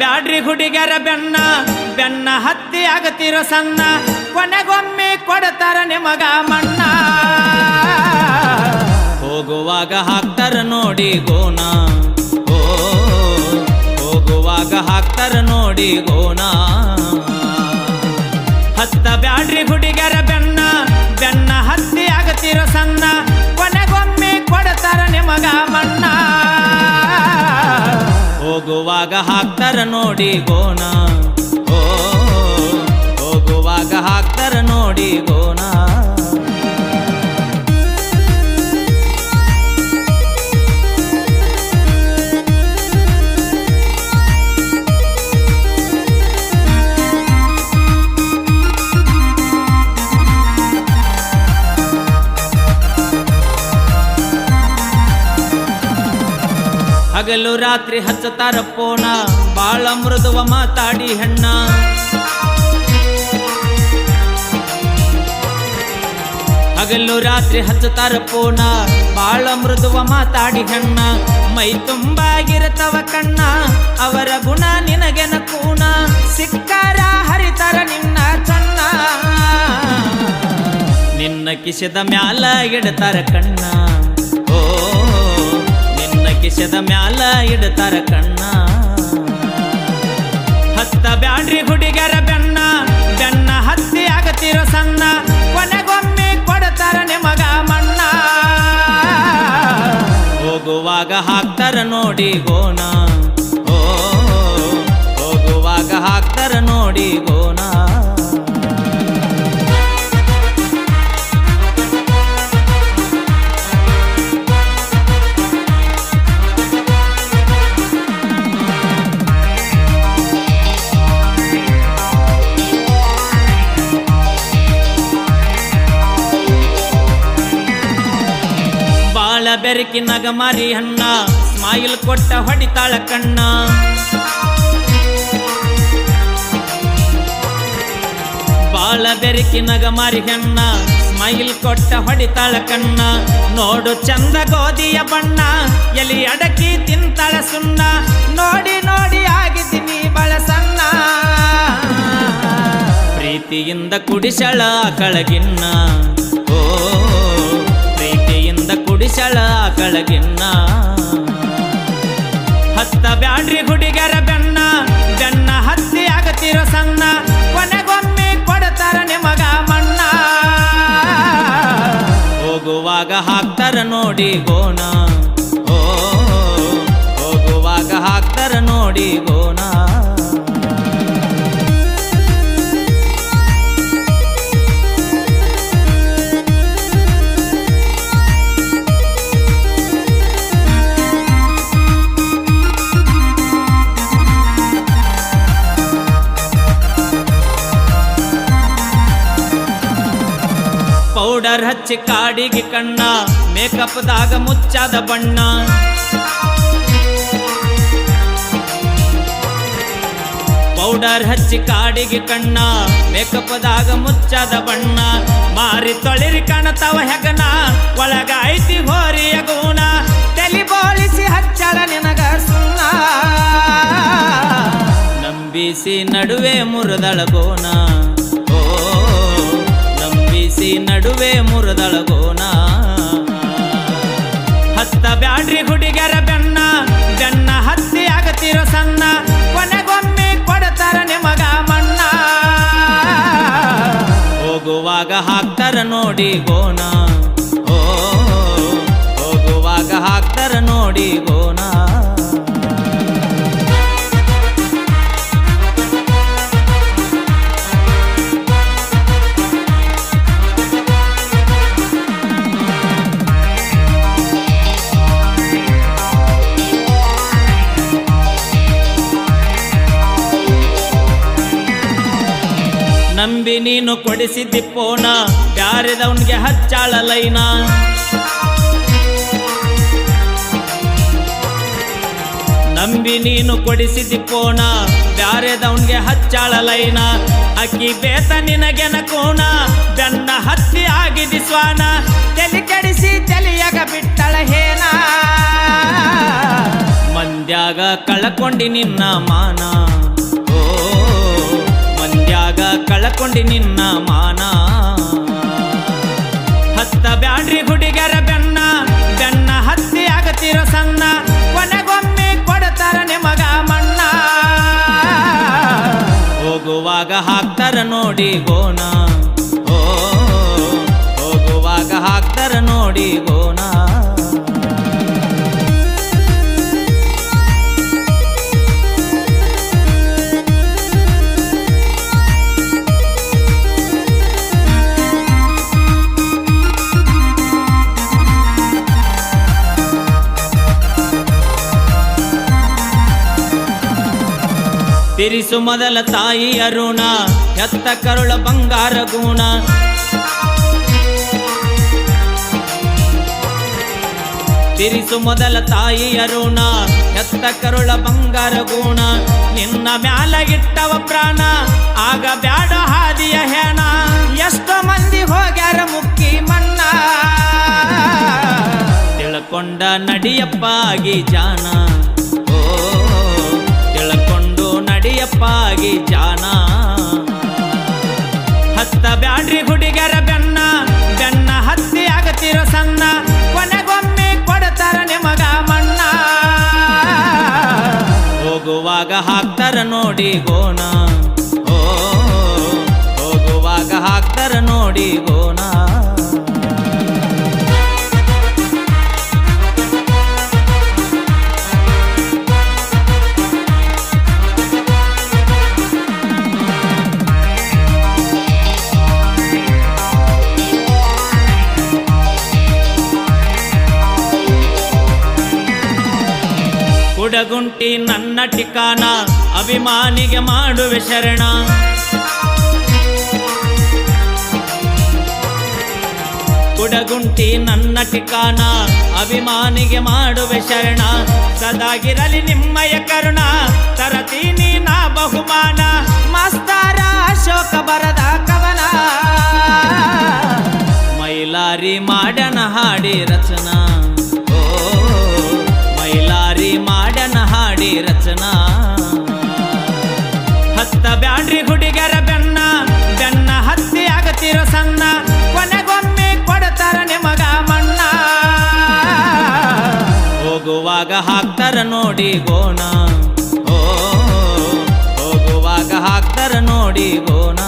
ಬ್ಯಾಡ್ರಿ ಹುಡುಗರ ಬೆನ್ನ ಬೆನ್ನ ಹತ್ತಿ ಆಗತಿರೋ ಸಣ್ಣ, ಕೊನೆಗೊಮ್ಮೆ ಕೊಡ್ತಾರ ನಿಮಗ ಮಣ್ಣ. ಹೋಗುವಾಗ ಹಾಕ್ತಾರ ನೋಡಿ ಗೋನ ಓ, ಹೋಗುವಾಗ ಹಾಕ್ತಾರ ನೋಡಿ ಗೋನ ಹತ್ತ ಬ್ಯಾಡ್ರಿ ಹುಡುಗರ ಬೆನ್ನ ಬೆನ್ನ ಹತ್ತಿ ಆಗತಿರೋ ಸಣ್ಣ, ಕೊನೆಗೊಮ್ಮೆ ಕೊಡ್ತಾರ ನಿಮಗ ಮಣ್ಣ. ಹೋಗುವಾಗ ನೋಡಿ ಗೋನ ಹಗಲು ರಾತ್ರಿ ಹಚ್ಚತಾರ ಪೋನ ಬಾಳ ಮೃದುವ ಮಾತಾಡಿ ಹೆಣ್ಣ. ಹಗಲು ರಾತ್ರಿ ಹಚ್ಚತಾರ ಪೋನ ಬಾಳ ಮೃದುವ ಮಾತಾಡಿ ಹೆಣ್ಣ. ಮೈ ತುಂಬಾಗಿರತವ ಕಣ್ಣ. ಅವರ ಗುಣ ನಿನಗೆನ ಕೂಣ ಸಿಕ್ಕಾರ ಹರಿತಾರ ನಿನ್ನ ಚನ್ನ. ನಿನ್ನ ಕಿಸದ ಮ್ಯಾಲ ಇಡತಾರ ಕಣ್ಣ. ಕಿಸದ ಮ್ಯಾಲ ಇಡ್ತಾರ ಕಣ್ಣ. ಹತ್ತ ಬ್ಯಾಡ್ರಿ ಹುಡುಗರ ಬೆನ್ನ ಬೆನ್ನ ಹತ್ತಿ ಆಗತಿರೋ ಸಣ್ಣ. ಕೊನೆಗೊಮ್ಮೆ ಕೊಡ್ತಾರ ನಿಮಗ ಮಣ್ಣ. ಹೋಗುವಾಗ ಹಾಕ್ತಾರ ನೋಡಿ ಗೋಣ. ಓ, ಹೋಗುವಾಗ ಹಾಕ್ತಾರ ನೋಡಿ ಗೋನ ಬಾಳ ಬೆರಕಿನಗ ಮಾರಿ ಹಣ್ಣ ಸ್ಮೈಲ್ ಕೊಟ್ಟ ಹೊಡಿತಾಳ ಕಣ್ಣ. ಬಾಳ ಬೆರಕಿ ಮಾರಿ ಹೆಣ್ಣ ಸ್ಮೈಲ್ ಕೊಟ್ಟ ಹೊಡಿತಾಳ ಕಣ್ಣ. ನೋಡು ಚಂದ ಗೋಧಿಯ ಬಣ್ಣ, ಎಲಿ ಅಡಕಿ ತಿಂತಾಳ ಸುಣ್ಣ. ನೋಡಿ ನೋಡಿ ಆಗಿದ್ದೀನಿ ಬಳ ಸಣ್ಣ. ಪ್ರೀತಿಯಿಂದ ಕುಡಿಸಳ ಕಳಗಿನ್ನ. ಪ್ರೀತಿಯಿಂದ ಕಳಗಿನ್ನ. ಹತ್ತ ಬ್ಯಾಡ್ರಿ ಹುಡುಗರ ಬೆನ್ನ ಬೆನ್ನ ಹತ್ತಿ ಆಗತಿರೋ ಸಣ್ಣ, ಕೊನೆಗೊಮ್ಮೆ ಕೊಡ್ತಾರ ನಿಮಗ ಮಣ್ಣ. ಹೋಗುವಾಗ ಹಾಕ್ತಾರ ನೋಡಿ ಗೋಣ. ಓ, ಹೋಗುವಾಗ ಹಾಕ್ತಾರ ನೋಡಿ ಗೋನ ಪೌಡರ್ ಹಚ್ಚಿ ಕಾಡಿಗೆ ಕಣ್ಣ. ಮೇಕಪ್ದಾಗ ಮುಚ್ಚಾದ ಬಣ್ಣ. ಪೌಡರ್ ಹಚ್ಚಿ ಕಾಡಿಗೆ ಕಣ್ಣ. ಮೇಕಪ್ದಾಗ ಮುಚ್ಚಾದ ಬಣ್ಣ. ಮಾರಿ ತೊಳಿರಿ ಕಾಣತಾವ ಹೆಗನ ಒಳಗ ಐತಿ ಹೋರಿಯ ಗುಣ. ತಲಿ ಬೋಳಿಸಿ ಹಚ್ಚರ ನಿನಗ ಸುಣ್ಣ. ನಂಬಿಸಿ ನಡುವೆ ಮುರದಳ ಗೋನ ನಂಬಿಸಿ ನಡುವೆ ಮುರದಳಗೋಣ. ಹತ್ತ ಬ್ಯಾಡ್ರಿ ಹುಡುಗರ ಬೆನ್ನ ಬೆನ್ನ ಹತ್ತಿ ಆಗತಿರೋ ಸಣ್ಣ, ಕೊನೆಗೊಮ್ಮೆ ಕೊಡ್ತಾರ ನಿಮಗ ಮಣ್ಣ. ಹೋಗುವಾಗ ಹಾಕ್ತಾರ ನೋಡಿ ಗೋಣ. ಓ, ಹೋಗುವಾಗ ಹಾಕ್ತಾರ ನೋಡಿ ಗೋನ ನೀನು ಕೊಡಿಸಿದ್ದಿ ಪೋನ ಬ್ಯಾರೆದವನ್ಗೆ ಹಚ್ಚಾಳ ಲೈನ ನಂಬಿ ನೀನು ಕೊಡಿಸಿ ಬ್ಯಾರೆದವನ್ಗೆ ಹಚ್ಚಾಳ ಲೈನ ಅಕ್ಕಿ ಬೇತ ನಿನಗೆನ ಕೋಣ ಬೆನ್ನ ಹತ್ತಿ ಆಗಿದಿ ಸ್ವಾನ ತಲೆ ಕೆಡಿಸಿ ತಲೆಯಾಗ ಬಿಟ್ಟಳ ಹೇನ. ಮಂದ್ಯಾಗ ಕಳಕೊಂಡಿ ನಿನ್ನ ಮಾನ. ಕಳಕೊಂಡಿ ನಿನ್ನ ಮಾನ. ಹತ್ತ ಬ್ಯಾಡ್ರಿ ಹುಡುಗರ ಬೆನ್ನ ಬೆನ್ನ ಹತ್ತಿ ಆಗತಿರೋ ಸಣ್ಣ. ಕೊನೆಗೊಮ್ಮೆ ಕೊಡ್ತಾರ ನಿಮಗ ಮಣ್ಣ. ಹೋಗುವಾಗ ಹಾಕ್ತಾರ ನೋಡಿ ಗೋನ. ಓ, ಹೋಗುವಾಗ ಹಾಕ್ತಾರ ನೋಡಿ ಗೋನ. ತಿರಿಸು ಮೊದಲ ತಾಯಿ ಅರುಣ ಎತ್ತ ಕರುಳ ಬಂಗಾರ ಗುಣ. ತಿರಿಸು ಮೊದಲ ತಾಯಿ ಅರುಣ ಎತ್ತ ಕರುಳ ಬಂಗಾರ ಗುಣ. ನಿನ್ನ ಮ್ಯಾಲ ಇಟ್ಟವ ಪ್ರಾಣ, ಆಗ ಬ್ಯಾಡ ಹಾದಿಯ ಹೆಣ. ಎಷ್ಟೋ ಮಂದಿ ಹೋಗ್ಯಾರ ಮುಕ್ಕಿ ಮನ್ನ ತಿಳ್ಕೊಂಡ ನಡಿಯಪ್ಪ ಆಗಿ ಜಾನ. ಓ ನಡಿಯಪ್ಪ ಆಗಿ ಜಾನ. ಹತ್ತ ಬ್ಯಾಡ್ರಿ ಹುಡುಗರ ಬೆನ್ನ ಬೆನ್ನ ಹತ್ತಿ ಆಗತಿರೋ ಸಣ್ಣ, ಕೊನೆಗೊಮ್ಮೆ ಕೊಡ್ತಾರ ನಿಮಗ ಮಣ್ಣ. ಹೋಗುವಾಗ ಹಾಕ್ತಾರ ನೋಡಿ ಗೋಣ. ಓ, ಹೋಗುವಾಗ ಹಾಕ್ತಾರ ನೋಡಿ ಗೋನ ಕುಡಗುಂಟಿ ನನ್ನ ಠಿಕಾನ, ಅಭಿಮಾನಿಗೆ ಮಾಡುವೆ ಶರಣ. ಕುಡಗುಂಟಿ ನನ್ನ ಠಿಕಾನ, ಅಭಿಮಾನಿಗೆ ಮಾಡುವೆ ಶರಣ. ಸದಾಗಿರಲಿ ನಿಮ್ಮಯ ಕರುಣ, ತರತೀನಿ ನಾ ಬಹುಮಾನ. ಮಸ್ತಾರ ಅಶೋಕ ಬರದ ಕವನ. ಮೈಲಾರಿ ಮಾಡನ ಹಾಡಿ ರಚನಾ. ಹಾಕ್ತಾರ ನೋಡಿ ಗೋಣ. ಓ ಹೋಗುವಾಗ ಹಾಕ್ತಾರ ನೋಡಿ ಗೋಣ.